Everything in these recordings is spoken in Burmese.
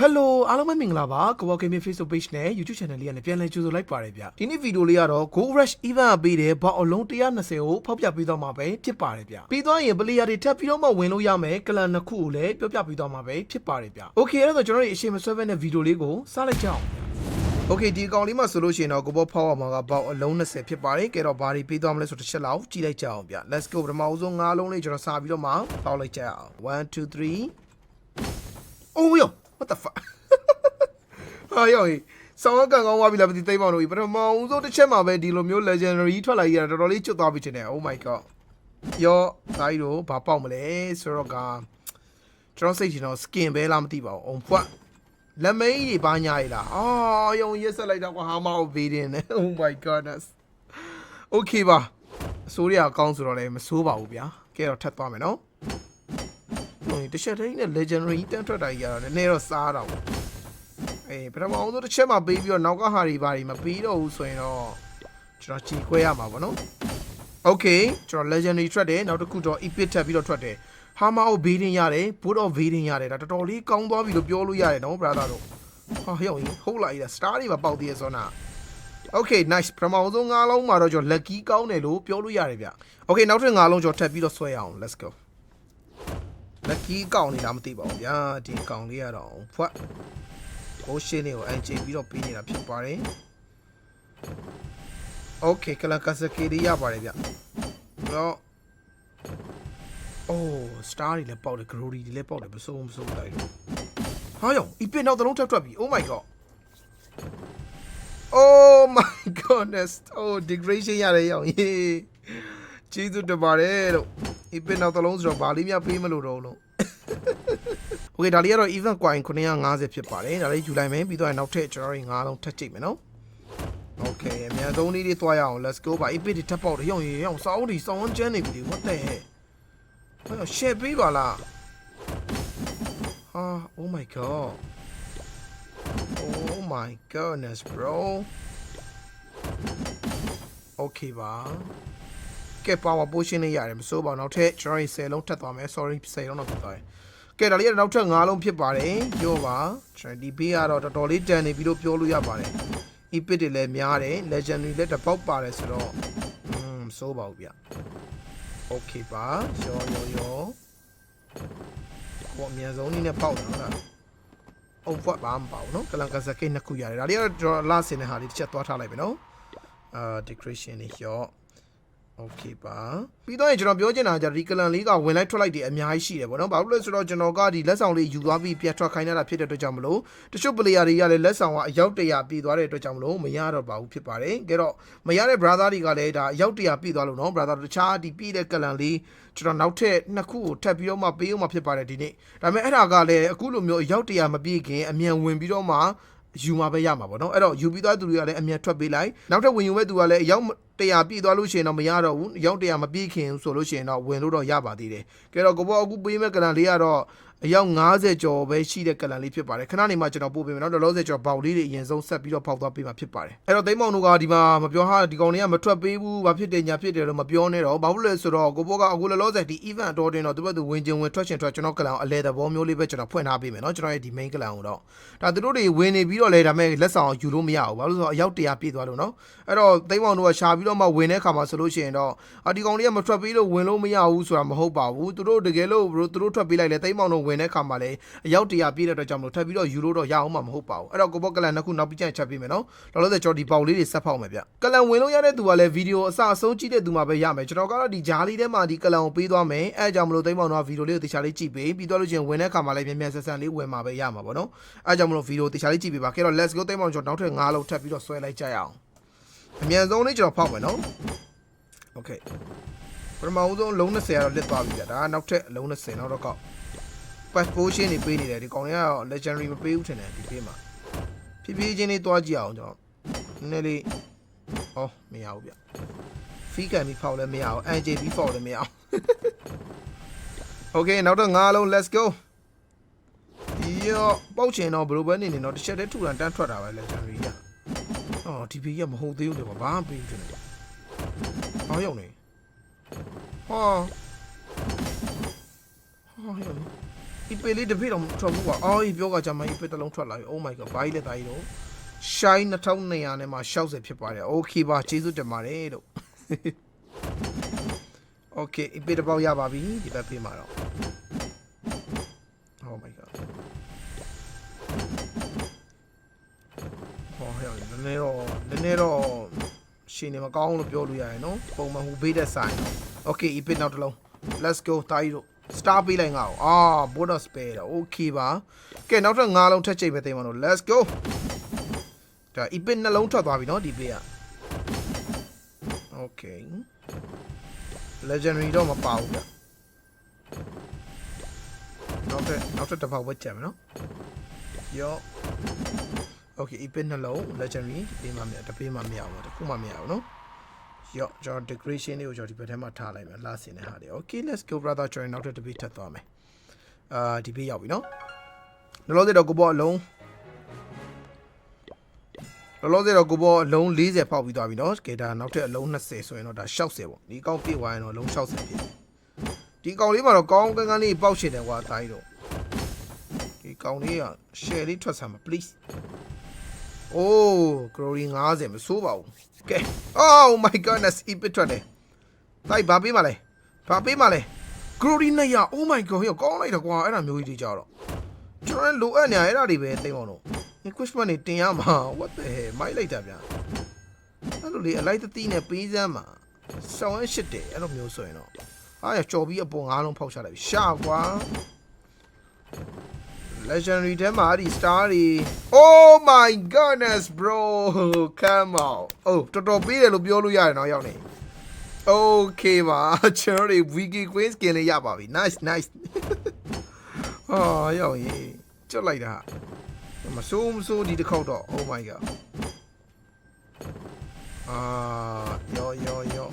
ဟယ်လိုအားလုံးပဲမင်္ဂလာပါကဘော Gaming Facebook Page နဲ့ YouTube Channel လေးကနေပြန်လည်ကြိုဆိုလိုက်ပါတယ်ဗျဒီနေ့ဗီဒီယိုလေးကတော့ Go Rush Event အပေးတဲ့ဘောက်အလုံး120ကိုဖောက်ပြပေးသွားမှာပဲဖြစ်ပါတယ်ဗျပြီးသွားရင် player တွေထပ်ပြီးတော့မှဝင်လို့ရမယ်ကလန်နှစ်ခုကိုလည်းပြောပြပေးသွားမှာပဲဖြစ်ပါတယ်ဗျ Okay အဲ့တော့ကျွန်တော်တို့အရှိမဆွဲဘဲနဲ့ဗီဒီယိုလေးကိုစလိုက်ကြအောင်ဗျ Okay ဒီအကောင်လေးမှာဆိုလို့ရှိရင်တော့ကိုဘောဖောက်အောင်မှာကဘောက်အလုံး20ဖြစ်ပါတယ်ကဲတော့ဘာတွေပေးသွားမလဲဆိုတော့တစ်ချက်လောက်ကြည့်လိုက်ကြအောင်ဗျ Let's go ပထမဦးဆုံး၅လုံးလေးကျွန်တော်စာပြီးတော့မှပေါက်လိုက်ကြအောင်1 2 3 Oh yo what the fuck ဟာယောဟေးဆောင်းကန်ကောင်းသွားပြီလားမသိသိမ်းပါလို့ပထမဦးဆုံးတစ်ချက်မှာပဲဒီလိုမျိုး legendary ထွက်လာကြီးတာတော်တော်လေးကျွတ်သွားပြီချင်တယ် Oh my god ယောဒါကြီးတို့ဘာပေါက်မလဲဆိုတော့ကကျွန်တော်စိတ်ချင်တော့ skin ပဲလားမသိပါဘူးအောင်ဖွက်လက်မိတ်ကြီးဘာညာရလားအာယုံရက်ဆက်လိုက်တော့ကွာဟာမအောင်ဗီဒင်နဲ့ Oh my goodness Okay ပါအစိုးရအကောင်းဆိုတော့လည်းမစိုးပါဘူးဗျာကဲတော့ထပ်သွားမယ်နော် ဟိုတစ်ချက်တည်းနဲ့ legendary တန်းထွက်တာကြီးကတော့နည်းနည်းတော့စားတော့ဘူးအေးပထမအောင်ဆုံးတစ်ချက်မှပေးပြီးတော့နောက်ကဟာတွေဘာတွေမပေးတော့ဘူးဆိုရင်တော့ကျွန်တော်ချီခွဲရမှာပေါ့နော်။ Okay ကျွန်တော် legendary ထွက်တယ်နောက်တစ်ခုတော့ epic ထပ်ပြီးတော့ထွက်တယ်။ Hammer of Beating ရတယ် Boot of Beating ရတယ်ဒါတော်တော်လေးကောင်းသွားပြီလို့ပြောလို့ရတယ်နော် brother တို့။ဟာဟဲ့ဟုတ်လိုက်တာ star တွေပါပေါက်သေးရဲ့ဆိုတော့ Okay nice ပထမအောင်ဆုံး၅လုံးမှာတော့ကျွန်တော် lucky ကောင်းတယ်လို့ပြောလို့ရတယ်ဗျ။ Okay နောက်ထပ်၅လုံးကျွန်တော်ထပ်ပြီးတော့ဆွဲရအောင် let's go ။ lucky ကောင်းနေလားမသိပါဘူးဗျာဒီကောင်းလေးကတော့ဖွက်ဟိုရှင်းလေးကိုအန်ချေပြီးတော့ပေးနေတာဖြစ်ပါတယ်။ Okay ကလန်ကစကေရီရပါတယ်ဗျ။တော့အိုး star တွေလည်းပေါက်တယ် glory တွေလည်းပေါက်တယ်မစိုးမစိုးလိုက်တော့။ဟာယော epic နောက်တစ်လုံးထပ်ထွက်ပြီ။ Oh my god. Oh my goodness. Oh degradation ရတယ်ယောယေ။ကျေးဇူးတင်ပါတယ်လို့ epic နောက်တစ်လုံးဆိုတော့ဗာလေးများပေးမလို့တော့လို့ โอเคဒါလေးကတော့ event coin 950ဖြစ်ပါတယ်ဒါလေးယူလိုက်မယ်ပြီးတော့နောက်ထပ်ကျွန်တော်တို့9လုံးထပ်ကြည့်မယ်နော်โอเคအများဆုံးလေးတွေသွားရအောင် let's go ပါ epic တွေထပ်ပေါက်တယ်ရောင်းရအောင်စောင်းတွေစောင်းကျန်းနေပြီလေ what the heck ဟဲ့ share ပေးပါလားဟာ oh my god oh my goodness bro okay ပါ ကဲ power potion လေးရတယ်မစိုးပါဘူးနောက်ထပ်ကျွန်တော်တို့10လုံးထပ်သွားမယ် sorry 10လုံးတော့ဖြစ်သွားတယ်ကဲဒါလေးကနောက်ထပ်9လုံးဖြစ်ပါတယ်ပြောပါကျွန်တော်ဒီဘေးကတော့တော်တော်လေးတန်နေပြီလို့ပြောလို့ရပါတယ် epic တွေလည်းများတယ် legendary လည်းတစ်ပေါက်ပါတယ်ဆိုတော့อืมစိုးပါဘူးဗျ okay ပါရောရောရောဘောအမြန်ဆုံးနည်းနဲ့ပေါက်တယ်ဟုတ်လားအုံဖွက်ပါမပေါ့နော်ကလန်ကစကိတ်နှစ်ခုရတယ်ဒါလေးကတော့ကျွန်တော်လာစင်တဲ့ဟာလေးတစ်ချက်သွားထားလိုက်မယ်နော်အာ decoration လေးရော โอเคပါပြီးတော့ကျွန်တော်ပြောချင်တာကဒီကလန်လေးကဝင်လိုက်ထွက်လိုက်တွေအများကြီးရှိတယ်ဗောနော်ဘာလို့လဲဆိုတော့ကျွန်တော်ကဒီလက်ဆောင်လေးယူသွားပြီးပြတ်ထွက်ခိုင်းရတာဖြစ်တဲ့အတွက်ကြောင့်မလို့တချို့ပလေယာတွေကလည်းလက်ဆောင်ကအယောက်တရာပြည်သွားတဲ့အတွက်ကြောင့်မလို့မရတော့ပါဘူးဖြစ်ပါတယ်ကြတော့မရတဲ့ brother တွေကလည်းဒါအယောက်တရာပြည်သွားလို့နော် brother တခြားဒီပြည်တဲ့ကလန်လေးကျွန်တော်နောက်ထပ်နှစ်ခုကိုထပ်ပြီးတော့မှပေးအောင်မှဖြစ်ပါတယ်ဒီနေ့ဒါပေမဲ့အဲ့ဒါကလည်းအခုလိုမျိုးအယောက်တရာမပြည့်ခင်အမြန်ဝင်ပြီးတော့မှ ယူမှာပဲရမှာပေါ့နော်အဲ့တော့ယူပြီးသွားသူတွေကလည်းအမြန်ထွက်ပေးလိုက်နောက်ထပ်ဝင်ယူမဲ့သူကလည်းအယောက်100ပြည့်သွားလို့ရှိရင်တော့မရတော့ဘူးအယောက်100မပြည့်ခင်ဆိုလို့ရှိရင်တော့ဝင်လို့တော့ရပါသေးတယ်ကဲတော့ကိုဘောအခုပေးမဲ့ကလန်လေးကတော့ အယောက်90ကျော်ပဲရှိတဲ့ကလန်လေးဖြစ်ပါတယ်ခဏနေမှကျွန်တော်ပို့ပေးမယ်နော်လောလောဆယ်ကျွန်တော်ပေါက်လေးတွေအရင်ဆုံးဆက်ပြီးတော့ဖောက်သွားပေးမှာဖြစ်ပါတယ်အဲ့တော့သိမ်းမောင်တို့ကဒီမှာမပြောဟာဒီကောင်လေးကမထွက်ပေးဘူးဘာဖြစ်တယ်ညာဖြစ်တယ်လို့မပြောနဲ့တော့ဘာလို့လဲဆိုတော့ကိုဘောကအခုလောလောဆယ်ဒီ event အတော်တင်တော့သူဘက်သူဝင်ချင်းဝင်ထွက်ချင်ထွက်ကျွန်တော်ကလန်ကိုအလဲသဘောမျိုးလေးပဲကျွန်တော်ဖွင့်ထားပေးမယ်နော်ကျွန်တော်ရဲ့ဒီ main ကလန်ကိုတော့ဒါသူတို့တွေဝင်နေပြီးတော့လဲဒါမဲ့လက်ဆောင်ယူလို့မရဘူးဘာလို့လဲဆိုတော့အယောက်100ပြည့်သွားလို့နော်အဲ့တော့သိမ်းမောင်တို့ကရှာပြီးတော့မှဝင်တဲ့ခါမှာဆိုလို့ရှိရင်တော့အဒီကောင်လေးကမထွက်ပေးလို့ဝင်လို့မရဘူးဆိုတာမဟုတ်ပါဘူးသူတို့တကယ်လို့သူတို့ထွက်ပေးလိုက်လဲသိမ်းမောင်တို့ဝင်တဲ့ခါမှာလဲအယောက်100ပြည့်တဲ့အတွက်ကြောင့်မလို့ထပ်ပြီးတော့ယူလို့တော့ရအောင်မှာမဟုတ်ပါဘူးအဲ့တော့ကိုဘော့ကလန်နှစ်ခုနောက်ပြီးကျန်ချက်ပေးမယ်နော်လောလောဆယ်ကျွန်တော်ဒီပေါက်လေးတွေဆက်ဖောက်မယ်ဗျကလန်ဝင်လို့ရတဲ့သူကလည်းဗီဒီယိုအစအဆုံးကြည့်တဲ့သူမှာပဲရမယ်ကျွန်တော်ကတော့ဒီဂျားလေးထဲမှာဒီကလန်ကိုပေးသွားမယ်အဲ့ကြောင့်မလို့သိမ်းမောင်တို့ကဗီဒီယိုလေးကိုတေချာလေးကြည့်ပေးပြီးတော့လို့ချင်းဝင်တဲ့ခါမှာလည်းမြန်မြန်ဆက်ဆန်လေးဝင်မှာပဲရမှာပေါ့နော်အဲ့ကြောင့်မလို့ဗီဒီယိုတေချာလေးကြည့်ပေးပါကဲတော့ let's go သိမ်းမောင်ကျွန်တော်နောက်ထပ်9လုံးထပ်ပြီးတော့ဆွဲလိုက်ကြရအောင်အမြန်ဆုံးလေးကျွန်တော်ဖောက်မယ်နော် okay ပထမဦးဆုံးလုံး20ကတော့လစ်သွားပြီဗျဒါကနောက်ထပ်အလုံး20နောက်တော့ကောက် pass potion တွေပေးနေတယ်ဒီကောင်တွေကတော့ legendary မပေးဘူးထင်တယ်ဒီပေးမှာဖြည်းဖြည်းချင်းလေးတွားကြည့်အောင်ကျွန်တော်နည်းနည်းလေးဩမရဘူးဗျဖီးကန်ပြီးဖောက်လည်းမရအောင် NJB ဖောက်လည်းမရအောင် Okay နောက်တော့၅လုံး let's go ယောပေါက်ချင်တော့ဘယ်လိုပဲနေနေတော့တစ်ချက်တည်းထူတန်တန်းထွက်တာပဲ legendary ကအော်ဒီဘေးကမဟုတ်သေးဘူးလေဘာမှမပေးဘူးထင်တယ်ဟောရောက်နေဟောဟောရောက်နေ အပေလေးတစ်ပိတော့ထွက်ဘူးကွာအော်ဒီပြောကကြမှာအပေတစ်လုံးထွက်လာပြီ Oh my god ဘာကြီးလဲတာကြီးတော့ shine 2200နဲ့မှ60ဖြစ်ပါတယ် Okay ပါကျေးဇူးတင်ပါတယ်လို့ Okay အပေတစ်ပေါက်ရပါပြီဒီဘက်ပြေးမှာတော့ Oh my god ဟောဟဲ့နည်းနည်းတော့နည်းနည်းတော့ရှင်နေမကောင်းလို့ပြောလို့ရတယ်နော်ပုံမှန်ဟိုဘေးတဲ့ဆိုင် Okay အပေနောက်တစ်လုံး Let's go တာကြီးတို့ star ပေးလိုက်ငါ့ကိုအာ bonus ပေးတာ Okay ပါကဲနောက်ထပ်၅လုံးထပ်ချိန်ပဲသိမ်းပါတော့ Let's go ဒါ epic နှလုံးထွက်သွားပြီเนาะဒီပေးอ่ะ Okay legendary တော့မပါဘူးဗျနောက်ထပ်နောက်ထပ်တစ်ပေါက်ပဲကြံမယ်เนาะယော Okay epic နှလုံး legendary ဒီပေးမှမရတပေးမှမရဘူးတခုမှမရဘူးเนาะ ရော့ကျွန်တော် decoration လေးကိုကျွန်တော်ဒီဘက်ထဲမှာထားလိုက်မယ်လာစင်တဲ့ဟာလေး okay let's go brother ကျွန်တော်နောက်ထပ်တစ်ပိထပ်သွားမယ်အာဒီပိရောက်ပြီနော်လောလောဆယ်တော့ကိုဘောအလုံးလောလောဆယ်တော့ကိုဘောအလုံး40ဖောက်ပြီးသွားပြီနော်ကဲဒါနောက်ထပ်အလုံး20ဆိုရင်တော့ဒါ60ပေါ့ဒီကောင်ပြည့်သွားရင်တော့အလုံး60ဖြစ်တယ်ဒီကောင်လေးမှာတော့ကောင်းကန်းကန်းလေးပေါက်ရှင်တယ်ကွာတိုင်းတော့ဒီကောင်လေးက share လေးထွက်ဆမ်းပါ please အိုး glory 90မစိုးပါဘူးကဲ oh my goodness အစ်ပထွက်တယ်တိုင်းဘာပေးမှလဲဘာပေးမှလဲ glory 200 oh my god ဟေ့ကောင်းလိုက်တော့ကွာအဲ့ဒါမျိုးကြီးတွေကြတော့ကျွန်တော်လိုအပ်နေရအဲ့ဒါတွေပဲသိအောင်တော့ equipment တွေတင်ရမှာ what the hell မိုက်လိုက်တာဗျာအဲ့လိုလေအလိုက်တတိနဲ့ပေးစမ်းမှာဆောင်းရရှစ်တယ်အဲ့လိုမျိုးဆိုရင်တော့အားရကြော်ပြီးအပေါ်ငါးလုံးဖောက်ချလိုက်ပြီရှာကွာ legendary ထဲမှာအဲ့ဒီ star တွေ oh my goodness bro come on အိုးတော်တော်ပေးတယ်လို့ပြောလို့ရတယ်နော်ရောက်နေ okay ပါကျွန်တော်တွေ wiki queen skin လေးရပါပြီ nice nice ဟာရောက်ရင်ကျွတ်လိုက်တာမစိုးမစိုးဒီတစ်ခေါက်တော့ oh my god အာယောယောယော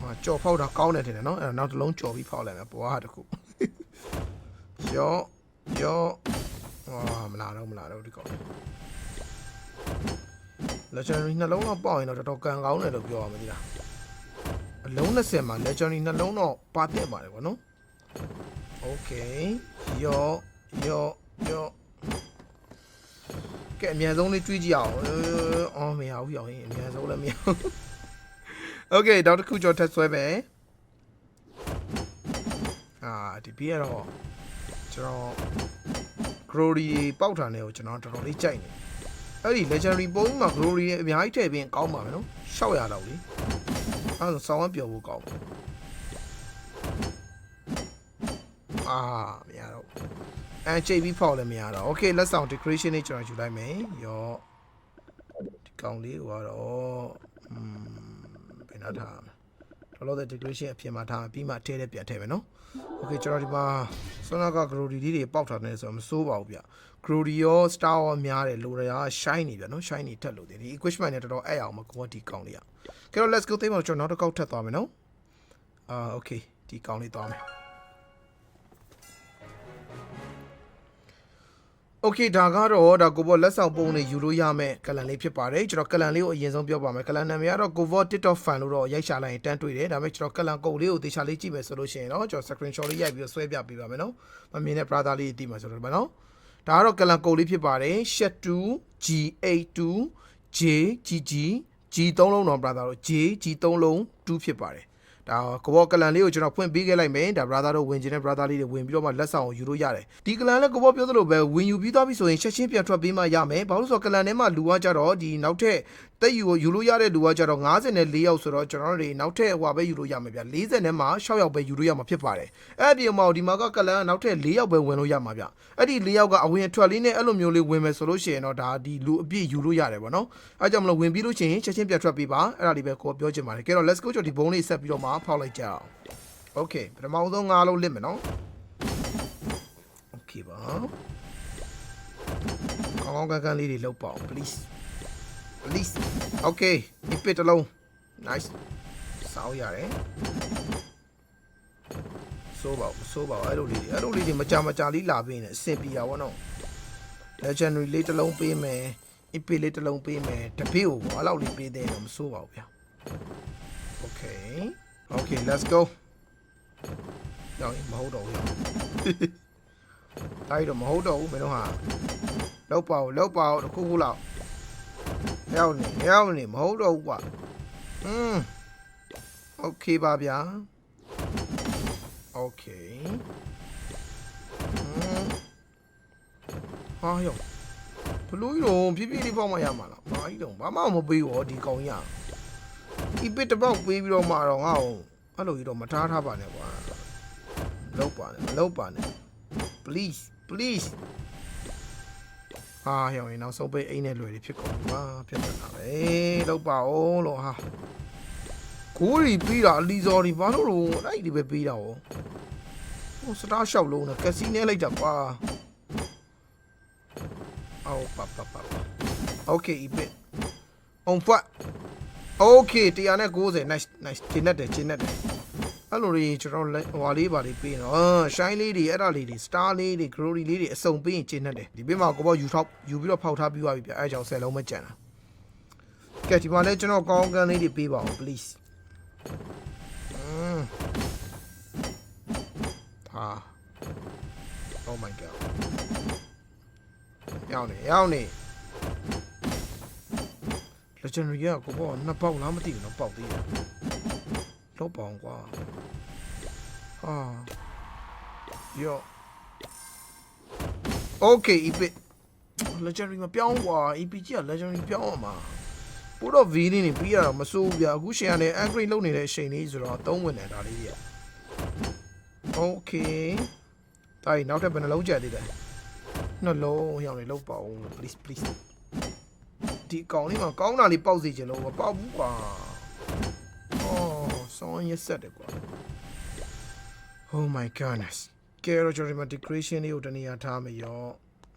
အာကြော်ဖောက်တာကောင်းတယ်ထင်တယ်နော်အဲ့တော့နောက်တစ်လုံးကြော်ပြီးဖောက်လိုက်မယ်ဘွားတစ်ခုယော ကျော်အာမလာတော့မလာတော့ဒီကောင် legendary နှလုံးတော့ပေါက်ရင်တော့တော်တော်ကန်ကောင်းတယ်လို့ပြောရမှာဒီလားအလုံး20မှာ legendary နှလုံးတော့ပါပြက်ပါတယ်ကွာနော် okay ရော့ရော့ရော့ကဲအမြန်ဆုံးလေးကြွေးကြည့်အောင်အော်မရဘူးရောင်ရင်အမြန်ဆုံးလည်းမရဘူး okay နောက်တစ်ခုကြောထပ်ဆွဲမယ်အာဒီပြေတော့ ကျွန်တော် glory ပေါက်တာနဲ့ကိုကျွန်တော်တော်တော်လေးကြိုက်နေအဲ့ဒီ legendary ပုံကြီးမှာ glory အများကြီးထည့်ပြီးကောင်းပါမယ်နော်600တော့လေအဲ့ဒါဆောင်းဝမ်းပျော်ဖို့ကောင်းအာမရတော့အဲချိန်ပြီးဖောက်လည်းမရတော့ Okay လက်ဆောင် decoration လေးကျွန်တော်ယူလိုက်မယ်ရောဒီကောင်လေးကတော့อืมဘယ်နာထားမလဲ တော်တော်တဲ့ decoration အပြင်မှာထားပြီးမှထဲထဲပြန်ထည့်မယ်နော် Okay ကျွန်တော်ဒီမှာဆွမ်းနာက glory လေးတွေပေါက်ထားတယ်ဆိုတော့မစိုးပါဘူးဗျ glory ရော star ရောများတယ်လိုရ shine နေဗျနော် shine နေထက်လို့တယ်ဒီ equipment နဲ့တော်တော်အဲ့အောင်မကောဒီကောင်လေးอ่ะကဲတော့ let's go သိမ်းပါတော့ကျွန်တော်နောက်တစ်ခေါက်ထပ်သွားမယ်နော်အာ okay ဒီကောင်လေးသွားမယ် โอเคဒါကတော့ဒါကိုဘောလက်ဆောင်ပုံနဲ့ယူလို့ရမယ်ကလန်လေးဖြစ်ပါတယ်ကျွန်တော်ကလန်လေးကိုအရင်ဆုံးပြောပါမယ်ကလန်နာမည်ကတော့ကိုဘော TikTok fan လို့တော့ရိုက်ရှာလိုက်ရင်တန်းတွေ့တယ်ဒါပေမဲ့ကျွန်တော်ကလန်ကုတ်လေးကိုတေချာလေးကြည့်မယ်ဆိုလို့ရှိရင်တော့ကျွန်တော် screenshot လေးရိုက်ပြီးတော့ဆွဲပြပေးပါမယ်နော်မမြင်တဲ့ brother လေးတီးမှာဆိုတော့ဗောနော်ဒါကတော့ကလန်ကုတ်လေးဖြစ်ပါတယ် shet2 g82 j gg g3 လုံးတော့ brother တို့ j g3 လုံး2ဖြစ်ပါတယ် ဒါကဘောကလန်လေးကိုကျွန်တော်ဖွင့်ပေးခဲ့လိုက်မယ်ဒါ brother တို့ဝင်ခြင်းတဲ့ brother လေးတွေဝင်ပြီးတော့မှလက်ဆောင်ကိုယူလို့ရတယ်ဒီကလန်လည်းကဘောပြောသလိုပဲဝင်ယူပြီးသွားပြီဆိုရင်ချက်ချင်းပြန်ထွက်ပေးမှရမယ်ဘာလို့လဲဆိုတော့ကလန်ထဲမှာလူကကြတော့ဒီနောက်ထပ် တက်ယူကိုယူလို့ရတဲ့လူကကြတော့54ယောက်ဆိုတော့ကျွန်တော်တို့တွေနောက်ထပ်ဟိုပဲယူလို့ရမယ်ဗျ40နဲ့မှ6ယောက်ပဲယူလို့ရမှာဖြစ်ပါတယ်အဲ့ဒီမှာဒီမှာကကလန်ကနောက်ထပ်4ယောက်ပဲဝင်လို့ရမှာဗျအဲ့ဒီ4ယောက်ကအဝင်အထွက်လေးနဲ့အဲ့လိုမျိုးလေးဝင်မယ်ဆိုလို့ရှိရင်တော့ဒါဒီလူအပြည့်ယူလို့ရတယ်ဗောနော်အဲ့ကြောင့်မလို့ဝင်ပြီးလို့ရှိရင်ချက်ချင်းပြန်ထွက်ပေးပါအဲ့ဒါလေးပဲကိုပြောချင်ပါတယ်ကဲတော့ let's go ကျွန်တော်ဒီဘုံလေးဆက်ပြီးတော့မှဖောက်လိုက်ကြအောင် Okay ပထမဆုံး၅လုံးလစ်မယ်နော် Okay ပါကောင်းကောင်းကန်းကန်းလေးတွေလောက်ပါအောင် please please Okay ဒီပစ်တစ်လုံး nice စောင်းရတယ်စိုးပါဦးစိုးပါဦးအဲ့လိုလေးတွေအဲ့လိုလေးတွေမကြမကြလေးလာပေးနေအဆင်ပြေတာဗောနော် legendary လေးတစ်လုံးပေးမယ် EP လေးတစ်လုံးပေးမယ်တပိကိုပေါ့အဲ့လောက်လေးပေးတဲ့တော့မစိုးပါဘူးဗျာ Okay Okay let's go ရောက်ရင်မဟုတ်တော့ဘူးတိုင်းတော့မဟုတ်တော့ဘူးမင်းတို့ဟာလောက်ပါဦးလောက်ပါဦးတစ်ခုခုလောက် ရောက်နေရောက်နေမဟုတ်တော့ဘူးကွာอืมโอเคပါဗျာโอเคอืมဟာယောဘလို့ကြီးတော့ဖြည်းဖြည်းလေးပေါက်မှရမှာလားဘာကြီးတော့ဘာမှမပေးရောဒီကောင်ကြီးဒီပစ်တစ်ပေါက်ပေးပြီးတော့မှတော့ငါ့ကိုအဲ့လိုကြီးတော့မထားထားပါနဲ့ကွာလောက်ပါနဲ့မလောက်ပါနဲ့ please please ဟာရောင်ရင်နောက်ဆုံးပိတ်အိမ်နဲ့လွယ်လေးဖြစ်ကုန်ပါဖြစ်နေတာပဲလောက်ပါအောင်လို့ဟာကိုရီပြီးတာအလီဇော်ဒီဘာလို့လို့အဲ့ဒီပဲပြီးတာဟောဟိုစတားလျှောက်လုံးနဲ့ကက်စီနဲလိုက်တာကွာအော်ပါပါပါโอเค ibit on foot okay 190 nice nice ကျင်းနေတယ်ကျင်းနေတယ် အဲ့လိုတွေကျွန်တော်လက်ဟွာလေးပါလေးပေးနော်အာရှိုင်းလေးတွေအဲ့ဒါလေးတွေစတားလေးတွေဂရိုရီလေးတွေအစုံပေးရင်ကျင်းနေတယ်ဒီဘေးမှာကိုပေါ့ယူထောက်ယူပြီးတော့ဖောက်ထားပြီးသွားပြီဗျအဲ့ကြောင့်ဆယ်လုံးမကြံတာကဲဒီမှာလည်းကျွန်တော်ကောင်းကန်းလေးတွေပေးပါအောင် please อืมဟာ oh my god ရောက်နေရောက်နေ legendary ကကိုပေါ့နှစ်ပေါက်လားမသိဘူးနော်ပေါက်သေးတယ် တော့ပေါအောင်ကွာဟာယော Okay EP legendary မပြောင်းကွာ EP ကြီးက legendary ပြောင်းအောင်မှာပို့တော့ V လေးနေပြီးရတော့မစိုးဘူးဗျာအခုရှင်ကလည်း upgrade လုပ်နေတဲ့အချိန်လေးဆိုတော့အသုံးဝင်တယ်ဒါလေးကြီး Okay တိုင်းနောက်ထပ်ဘယ်နှလုံးကြံသေးတယ်နှလုံးရောက်နေလောက်ပါဦး please please ဒီကောင်လေးမှာကောင်းတာလေးပေါက်စီချင်လို့မပေါက်ဘူးကွာအော် ဆောင်းရက်ဆက်တယ်ကွာ Oh my goodness ကဲတော့ကျွန်တော်ဒီမှာ decoration လေးကိုတနေရာထားမယ်ရော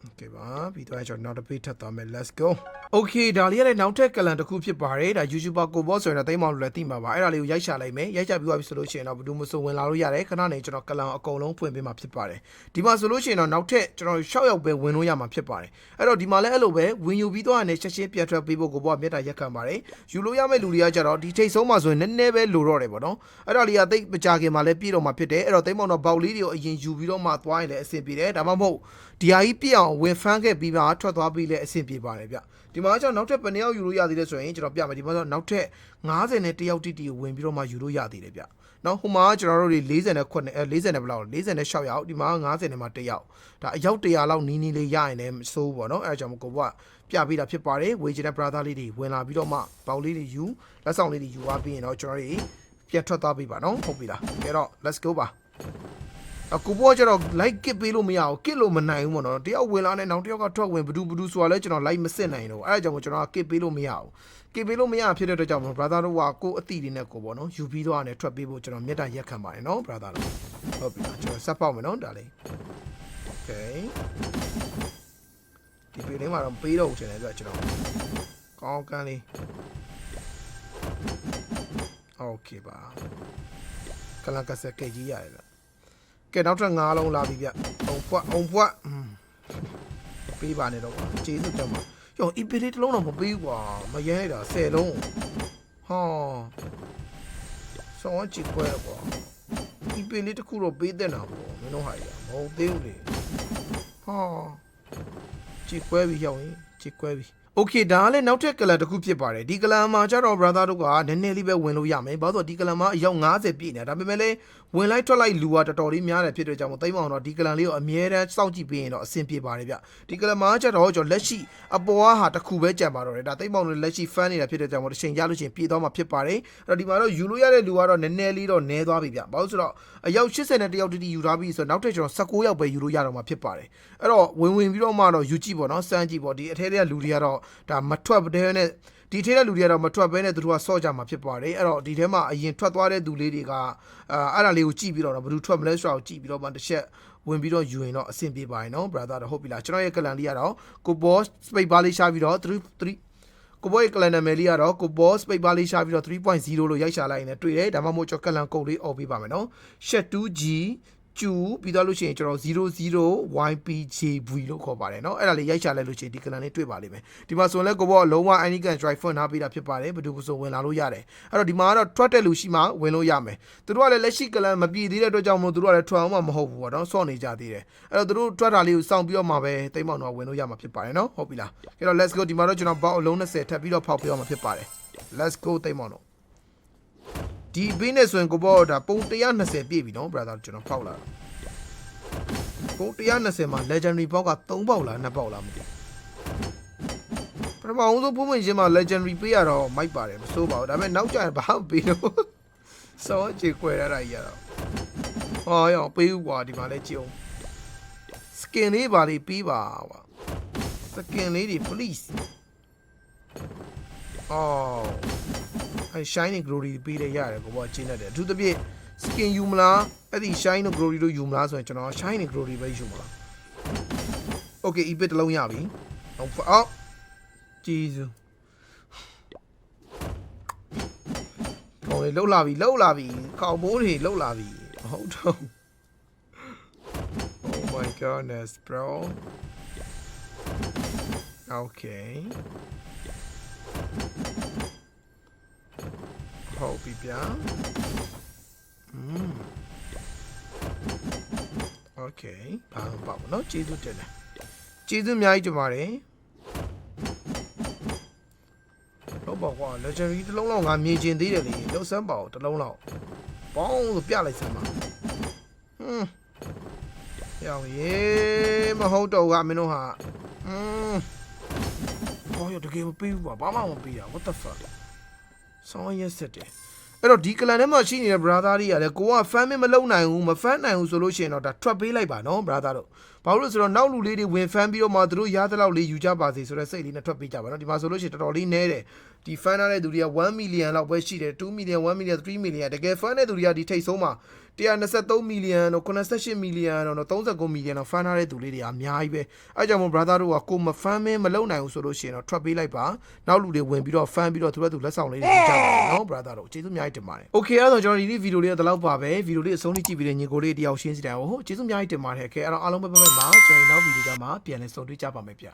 Okay ပါပြီးတော့ကျွန်တော်နောက်တစ်ပေးထပ်သွားမယ် let's go Okay ဒါလေးရတဲ့နောက်ထပ်ကလန်တစ်ခုဖြစ်ပါတယ်ဒါ YouTuber ကိုဘောဆိုရင်တော့တိတ်မောင်လို့လည်းသိမှာပါအဲ့ဒါလေးကိုရိုက်ရှာလိုက်မယ်ရိုက်ရှာပြီးသွားပြီဆိုလို့ရှိရင်တော့ဘယ်သူမှမဆိုဝင်လာလို့ရတယ်ခဏနေကျွန်တော်ကလန်အကုန်လုံးဖွင့်ပေးမှာဖြစ်ပါတယ်ဒီမှာဆိုလို့ရှိရင်တော့နောက်ထပ်ကျွန်တော်6ယောက်ပဲဝင်လို့ရမှာဖြစ်ပါတယ်အဲ့တော့ဒီမှာလည်းအဲ့လိုပဲဝင်ယူပြီးတော့အနေချက်ချင်းပြန်ထွက်ပေးဖို့ကိုဘောကမြေတားရက်ခံပါတယ်ယူလို့ရမယ့်လူတွေကကြတော့ဒီထိတ်ဆုံးမှာဆိုရင်နည်းနည်းပဲလိုတော့တယ်ပေါ့နော်အဲ့ဒါလေးကတိတ်မကြခင်မှာလည်းပြည့်တော့မှာဖြစ်တယ်အဲ့တော့တိတ်မောင်တော့ဘောက်လေးတွေကိုအရင်ယူပြီးတော့မှသွားရင်လည်းအဆင်ပြေတယ်ဒါမှမဟုတ်ဒီဟာကြီးပြည့်အောင်ဝင်ဖမ်းခဲ့ပြီးမှထွက်သွားပြီးလည်းအဆင်ပြေပါတယ်ဗျဒီမှာကျွန်တော်နောက်ထပ်ဘယ်နှစ်ယောက်ယူလို့ရသေးလဲဆိုရင်ကျွန်တော်ပြမယ်ဒီမှာဆိုနောက်ထပ်90နဲ့တယောက်တိတိဝင်ပြီးတော့မှယူလို့ရသေးတယ်ဗျနော်ဟိုမှာကျွန်တော်တို့တွေ40နဲ့ခွနဲ့အဲ40နဲ့ဘယ်လောက်46ယောက်ဒီမှာ90နဲ့မှ1ယောက်ဒါအယောက်100လောက်နီးနီးလေးရရင်လည်းမစိုးဘူးပေါ့နော်အဲဒါကြောင့်မကိုဘကပြပေးတာဖြစ်ပါတယ်ဝေဂျင်တဲ့ brother လေးတွေဝင်လာပြီးတော့မှပေါက်လေးတွေယူလက်ဆောင်လေးတွေယူသွားပြီးရင်တော့ကျွန်တော်တို့ပြန်ထွက်သွားပြီပါနော်ဟုတ်ပြီလားကဲတော့ let's go ပါ အကူဘောကျတော့ like ကစ်ပေးလို့မရဘူးကစ်လို့မနိုင်ဘူးပေါ့နော်တယောက်ဝင်လာနဲ့နောက်တယောက်ကထွက်ဝင်ဘဒူဘဒူဆိုတာလဲကျွန်တော် like မစစ်နိုင်တော့အဲဒါကြောင့်ကျွန်တော်ကစ်ပေးလို့မရဘူးကစ်ပေးလို့မရဖြစ်တဲ့အတွက်ကြောင့် brother တို့ကကိုယ်အတိတွေနဲ့ကိုပေါ့နော်ယူပြီးတော့အနေထွက်ပေးဖို့ကျွန်တော်မြေတားရက်ခံပါတယ်နော် brother တို့ဟုတ်ပြီလားကျွန်တော်ဆက်ပေါက်မယ်နော်ဒါလေး okay ဒီពេលလေးမှာတော့ပေးတော့ဦးချင်တယ်ဆိုတော့ကျွန်တော်ကောင်းကန်းလေး okay ပါကလန်ကစက်ကကြီးရတယ်ဗျ ကဲနောက်ထပ်၅လုံးလာပြီဗျအုံပွတ်အုံပွတ်อืมပေးပါနဲ့တော့ကွာကျေးဇူးတက်ပါယောအီပီလေးတစ်လုံးတော့မပေးဘူးကွာမရဲလိုက်တာ10လုံးဟောဆောင်းချီခွဲကွာအီပီလေးတစ်ခုတော့ပေးတဲ့နာပေါ့မင်းတို့ဟာရမဟုတ်သေးဘူးလေဟောချီခွဲပြီးရောက်ရင်ချီခွဲပြီး Okay ဒါကလည်းနောက်ထပ်ကလန်တစ်ခုဖြစ်ပါတယ်ဒီကလန်မှာကျတော့ brother တို့ကနည်းနည်းလေးပဲဝင်လို့ရမယ်ဘာလို့ဆိုဒီကလန်မှာအယောက်90ပြည့်နေတာဒါပေမဲ့လည်းဝင်လိုက်ထွက်လိုက်လူကတော်တော်လေးများတယ်ဖြစ်တဲ့ကြောင့်မို့တိမ့်မအောင်တော့ဒီကလန်လေးကိုအမြဲတမ်းစောင့်ကြည့်ပေးရင်တော့အဆင်ပြေပါတယ်ဗျဒီကလန်မှာကျတော့ကျွန်တော်လက်ရှိအပေါ်ဟာတစ်ခုပဲကြံပါတော့တယ်ဒါတိမ့်မအောင်လည်းလက်ရှိ fan နေတာဖြစ်တဲ့ကြောင့်မို့တစ်ချိန်ရလို့ချင်းပြေးသွားမှာဖြစ်ပါတယ်အဲ့တော့ဒီမှာတော့ယူလို့ရတဲ့လူကတော့နည်းနည်းလေးတော့နည်းသွားပြီဗျဘာလို့ဆိုတော့အယောက်80နဲ့တယောက်တတိယူထားပြီဆိုတော့နောက်ထပ်ကျွန်တော်19ယောက်ပဲယူလို့ရတော့မှာဖြစ်ပါတယ်အဲ့တော့ဝင်ဝင်ပြီးတော့မှတော့ယူကြည့်ပေါ့နော်စမ်းကြည့်ပေါ့ဒီအထဲတွေကလူတွေကတော့ဒါမထွက်တဲ့နဲ့ဒီထဲတဲ့လူတွေကတော့မထွက်ဘဲနဲ့သူတို့ကဆော့ကြမှာဖြစ်ပါတယ်အဲ့တော့ဒီထဲမှာအရင်ထွက်သွားတဲ့သူလေးတွေကအာအဲ့ဒါလေးကိုကြည့်ပြီးတော့ဘယ်သူထွက်မလဲဆိုတာကိုကြည့်ပြီးတော့မှတစ်ချက်ဝင်ပြီးတော့ယူရင်တော့အဆင်ပြေပါရင်နော် brother တော့ဟုတ်ပြီလားကျွန်တော်ရဲ့ကလန်လေးကတော့ကိုဘောစပိတ်ပါလေးရှာပြီးတော့3 3ကိုဘောရဲ့ကလန်နာမည်လေးကတော့ကိုဘောစပိတ်ပါလေးရှာပြီးတော့3.0လို့ရိုက်ရှာလိုက်ရင်လည်းတွေ့တယ်ဒါမှမဟုတ်ကျွန်တော်ကလန်ကုတ်လေးអော်ပေးပါမယ်နော် shet2g ကျူပြီးတော့လို့ရှိရင်ကျွန်တော်00 YPJV လို့ခေါ်ပါတယ်เนาะအဲ့ဒါလေးရိုက်ချလိုက်လို့ရှိရင်ဒီကလန်လေးတွေ့ပါလိမ့်မယ်ဒီမှာဆိုရင်လည်းကိုဘောကလုံးဝ ID can drive ဖွင့်ထားပေးတာဖြစ်ပါတယ်ဘယ်သူကဆိုဝင်လာလို့ရတယ်အဲ့တော့ဒီမှာကတော့ထွက်တဲ့လူရှိမှဝင်လို့ရမယ်သူတို့ကလည်းလက်ရှိကလန်မပြည့်သေးတဲ့အတွက်ကြောင့်မို့သူတို့ကလည်းထွက်အောင်မှမဟုတ်ဘူးပေါ့เนาะဆော့နေကြသေးတယ်အဲ့တော့သူတို့ထွက်တာလေးကိုစောင့်ပြီးတော့မှပဲတိတ်မောင်တော့ဝင်လို့ရမှာဖြစ်ပါတယ်เนาะဟုတ်ပြီလားအဲ့တော့ let's go ဒီမှာတော့ကျွန်တော်ဘောက်အလုံး20ထပ်ပြီးတော့ဖောက်ပြအောင်မှာဖြစ်ပါတယ် let's go တိတ်မောင်တော့ ဒီဘေးနဲ့ဆိုရင်ကိုဘောဒါပုံ120ပြည့်ပြီနော် brother ကျွန်တော်ဖောက်လာတာပုံ120မှာ legendary ဘောက်က3ပေါက်လား2ပေါက်လားမသိဘူးပထမအောင်ဆုံးပုံမှန်ချင်းမှာ legendary ပေးရတော့မိုက်ပါတယ်မစိုးပါဘူးဒါပေမဲ့နောက်ကျရင်ဘာမှမပေးတော့စောချေခွဲရတာကြီးရတော့ဟောရောပေးဦးကွာဒီမှာလဲကြည့်အောင် skin လေးပါလေးပေးပါကွာ skin လေးတွေ please အော် အဲ shining glory ပေးတယ်ရတယ်ကိုဘောကျင်းတတ်တယ်အထူးသဖြင့် skin ယူမလားအဲ့ဒီ shining glory တို့ယူမလားဆိုရင်ကျွန်တော် shining glory ပဲယူမှာ okay ebit တစ်လုံးရပြီဟုတ်ပါအော်ဂျေဇူးကောင်းလေလှုပ်လာပြီလှုပ်လာပြီခေါင်မိုးတွေလှုပ်လာပြီဟုတ်တော့ Oh my goodness bro Okay ဟုတ်ပြီဗျာอืม Okay ဘာမှမပေါ့ဘူးเนาะကျေးဇူးတင်တယ်ကျေးဇူးအများကြီးတင်ပါတယ်တော့ပေါ့ကွာ legendary တစ်လုံးလောက်ငါမြင်ကျင်သေးတယ်လေလောက်စမ်းပါဦးတစ်လုံးလောက်ဘောင်းဆိုပြလိုက်စမ်းပါဟွန်းရောင်ရေမဟုတ်တော့ကမင်းတို့ဟာอืมဘောရတကယ်မပေးဘူးပါဘာမှမပေးတာ what the fuck ဆောင်းရက်ဆက်တယ်အဲ့တော့ဒီကလန်ထဲမှာရှိနေတဲ့ brother တွေကလည်းကိုက fan မလုပ်နိုင်ဘူးမ fan နိုင်ဘူးဆိုလို့ရှိရင်တော့ဒါထွက်ပေးလိုက်ပါနော် brother တို့ဘာလို့လဲဆိုတော့နောက်လူလေးတွေဝင် fan ပြီးတော့မှသူတို့ရသလောက်လေးယူကြပါစေဆိုတဲ့စိတ်လေးနဲ့ထွက်ပေးကြပါနော်ဒီမှာဆိုလို့ရှိရင်တော်တော်လေးနဲတယ် ဒီ fan တဲ့သူတွေက1 million လောက်ပဲရှိတယ်2 million 1 million 3 million တကယ် fan တဲ့သူတွေကဒီထိတ်ဆုံးမှာ123 million တော့88 million တော့39 million တော့ fan ထားတဲ့သူလေးတွေကအများကြီးပဲအဲကြောင့်မို့ brother တို့ကကိုမ fan မမလုပ်နိုင်ဘူးဆိုလို့ရှိရင်တော့ထွက်ပေးလိုက်ပါနောက်လူတွေဝင်ပြီးတော့ fan ပြီးတော့သူတို့ကသူလက်ဆောင်လေးတွေယူကြပါမယ်နော် brother တို့ကျေးဇူးအများကြီးတင်ပါတယ် okay အဲ့တော့ကျွန်တော်ဒီနေ့ဗီဒီယိုလေးကဒီလောက်ပါပဲဗီဒီယိုလေးအဆုံးထိကြည့်ပြီးတဲ့ညီကိုလေးတယောက်ရှင်းစီတိုင်းဟုတ်ကျေးဇူးအများကြီးတင်ပါတယ် okay အဲ့တော့အားလုံးပဲပဲပါကျွန်တော်နောက်ဗီဒီယိုကြမှာပြန်လည်ဆုံတွေ့ကြပါမယ်ဗျ